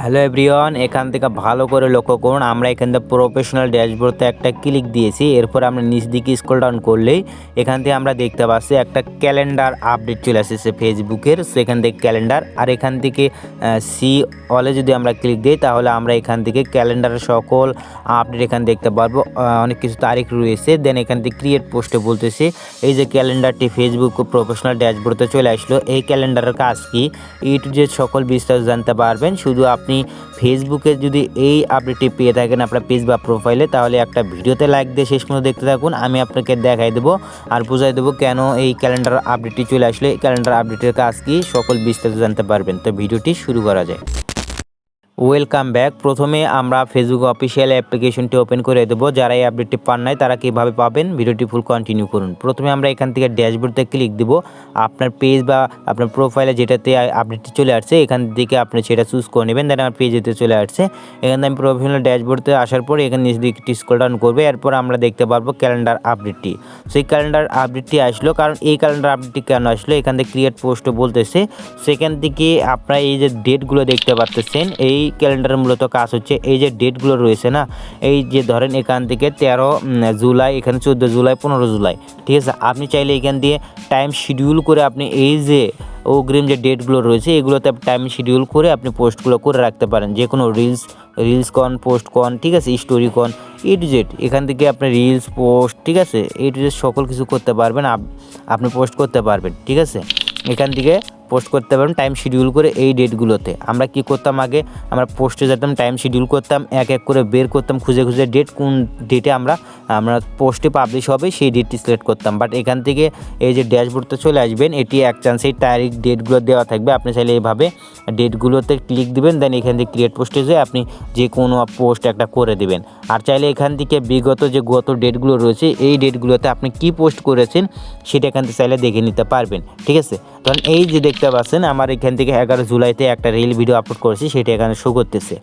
Hello everyone এখান থেকে ভালো করে লক্ষ্য করুন, আমরা এখান থেকে প্রফেশনাল ড্যাশবোর্ডতে একটা ক্লিক দিয়েছি, এরপর আমরা নিচ দিকে স্ক্রল ডাউন করলেই এখান থেকে আমরা দেখতে পাচ্ছি একটা ক্যালেন্ডার আপডেট চলে আসছে ফেসবুকের সেখান থেকে ক্যালেন্ডার আর এখান থেকে সি অলে যদি আমরা ক্লিক দিই, তাহলে আমরা এখান থেকে ক্যালেন্ডারের সকল আপডেট এখানে দেখতে পারব অনেক কিছু তারিখ রয়েছে দেন এখান থেকে ক্রিয়েট পোস্টে বলতেছে, এই যে ক্যালেন্ডারটি ফেসবুক প্রফেশনাল ড্যাশবোর্ডে চলে আসলো, এই ক্যালেন্ডারের কাজ কি? ই টু সকল বিস্তারিত জানতে পারবেন, শুধু আপনি ফেসবুকে যদি এই আপডেটটি পেয়ে থাকেন আপনার পেজ বা প্রোফাইলে তাহলে একটা ভিডিওতে লাইক দিয়ে শেষ পর্যন্ত দেখতে থাকুন। আমি আপনাকে দেখাই দেবো আর বুঝাই দেবো কেন এই ক্যালেন্ডার আপডেটটি চলে আসলে। এই ক্যালেন্ডার আপডেটের কাজ কি? সকল বিস্তারিত জানতে পারবেন। তো ভিডিওটি শুরু করা যায় ওয়েলকাম ব্যাক প্রথমে আমরা ফেসবুক অফিসিয়াল অ্যাপ্লিকেশনটি ওপেন করে দেবো। যারা এই আপডেটটি পান নাই, তারা কীভাবে পাবেন? ভিডিওটি ফুল কন্টিনিউ করুন। প্রথমে আমরা এখান থেকে ড্যাশবোর্ডতে ক্লিক দিব। আপনার পেজ বা আপনার প্রোফাইলে যেটাতে আপডেটটি চলে আসছে, এখান থেকে আপনি সেটা চুজ করে নেবেন। দেন আমার পেজেতে চলে আসছে। এখান থেকে আমি প্রফেশনাল ড্যাশবোর্ডতে আসার পর এখানে নিচ দিকে একটি ডাউন করবে। এরপর আমরা দেখতে পারব ক্যালেন্ডার আপডেটটি সেই ক্যালেন্ডার আপডেটটি আসলো। কারণ এই ক্যালেন্ডার আপডেটটি কেন আসলো? এখান থেকে ক্রিয়েট পোস্ট বলতেছে। সেখান থেকে আপনারা এই যে ডেটগুলো দেখতে পাচ্ছেন এই ক্যালেন্ডারের মূলত কাজ হচ্ছে এই যে ডেটগুলো রয়েছে না, এই যে ধরেন এখান থেকে তেরো জুলাই, এখানে চোদ্দ জুলাই, পনেরো জুলাই, ঠিক আছে? আপনি চাইলে এখান দিয়ে টাইম শিডিউল করে আপনি এই যে অগ্রিম যে ডেটগুলো রয়েছে, এগুলোতে টাইম শিডিউল করে আপনি পোস্টগুলো করে রাখতে পারেন। যে কোনো রিলস রিলস কন পোস্ট কন ঠিক আছে? স্টোরি কন এ টু জেড এখান থেকে আপনি রিলস পোস্ট ঠিক আছে? এ টু জেড সকল কিছু করতে পারবেন, আপ- আপনি পোস্ট করতে পারবেন, ঠিক আছে? এখান থেকে পোস্ট করতে পারবেন টাইম শিডিউল করে এই ডেটগুলোতে আমরা কি করতাম আগে? আমরা পোস্টে যেতাম টাইম শিডিউল করতাম, এক এক করে বের করতাম, খুঁজে খুঁজে ডেট কোন ডেটে আমরা আমরা পোস্টে পাবলিশ হবে, সেই ডেটটি সিলেক্ট করতাম। বাট এখান থেকে এই যে ড্যাশবোর্ডতে চলে আসবেন, এটি এক চান্সেই তারিখ ডেটগুলো দেওয়া থাকবে। আপনি চাইলে এইভাবে ডেটগুলোতে ক্লিক দিবেন দেন এখান থেকে ক্রিয়েট পোস্টে যেয়ে আপনি যে কোনো পোস্ট একটা করে দিবেন। আর চাইলে এখান থেকে বিগত যে গত ডেটগুলো রয়েছে, এই ডেটগুলোতে আপনি কি পোস্ট করেছেন, সেটা এখান থেকে চাইলে দেখে নিতে পারবেন। ঠিক আছে? কারণ এই যে দেখতে পাচ্ছেন আমার এখান থেকে এগারো জুলাইতে একটা রিল ভিডিও আপলোড করেছি, সেটা এখানে শো করতেছে।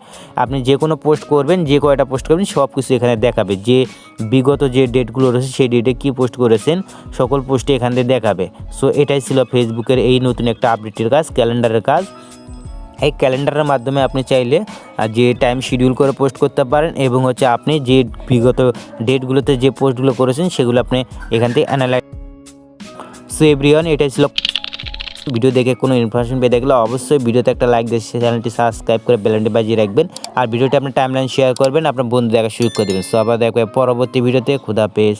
আপনি যে কোনো পোস্ট করবেন, যে কয়টা পোস্ট করবেন সব কিছু এখানে দেখাবে। যে বিগত যে ডেটগুলো রয়েছে, সেই ডেটে কী পোস্ট করেছেন, সকল পোস্টে এখান থেকে দেখাবে। সো এটাই ছিল ফেসবুকের এই নতুন একটা আপডেটের কাজ ক্যালেন্ডারের কাজ। এই ক্যালেন্ডারের মাধ্যমে আপনি চাইলে যে টাইম শিডিউল করে পোস্ট করতে পারেন এবং হচ্ছে আপনি যে বিগত ডেটগুলোতে যে পোস্টগুলো করেছেন, সেগুলো আপনি এখান থেকে অ্যানালাইজ সো এভরিওয়ান এটাই ছিল ভিডিও দেখে কোনো ইনফরমেশন পেয়ে দেখলে অবশ্যই ভিডিওতে একটা লাইক দিয়ে চ্যানেলটি সাবস্ক্রাইব করে বেলনটি বাজিয়ে রাখবেন। আর ভিডিওটি আপনার টাইমলাইন শেয়ার করবেন, আপনার বন্ধু দেখা শুরু করে দেবেন। সো আবার দেখবে পরবর্তী ভিডিওতে, খুদা পেজ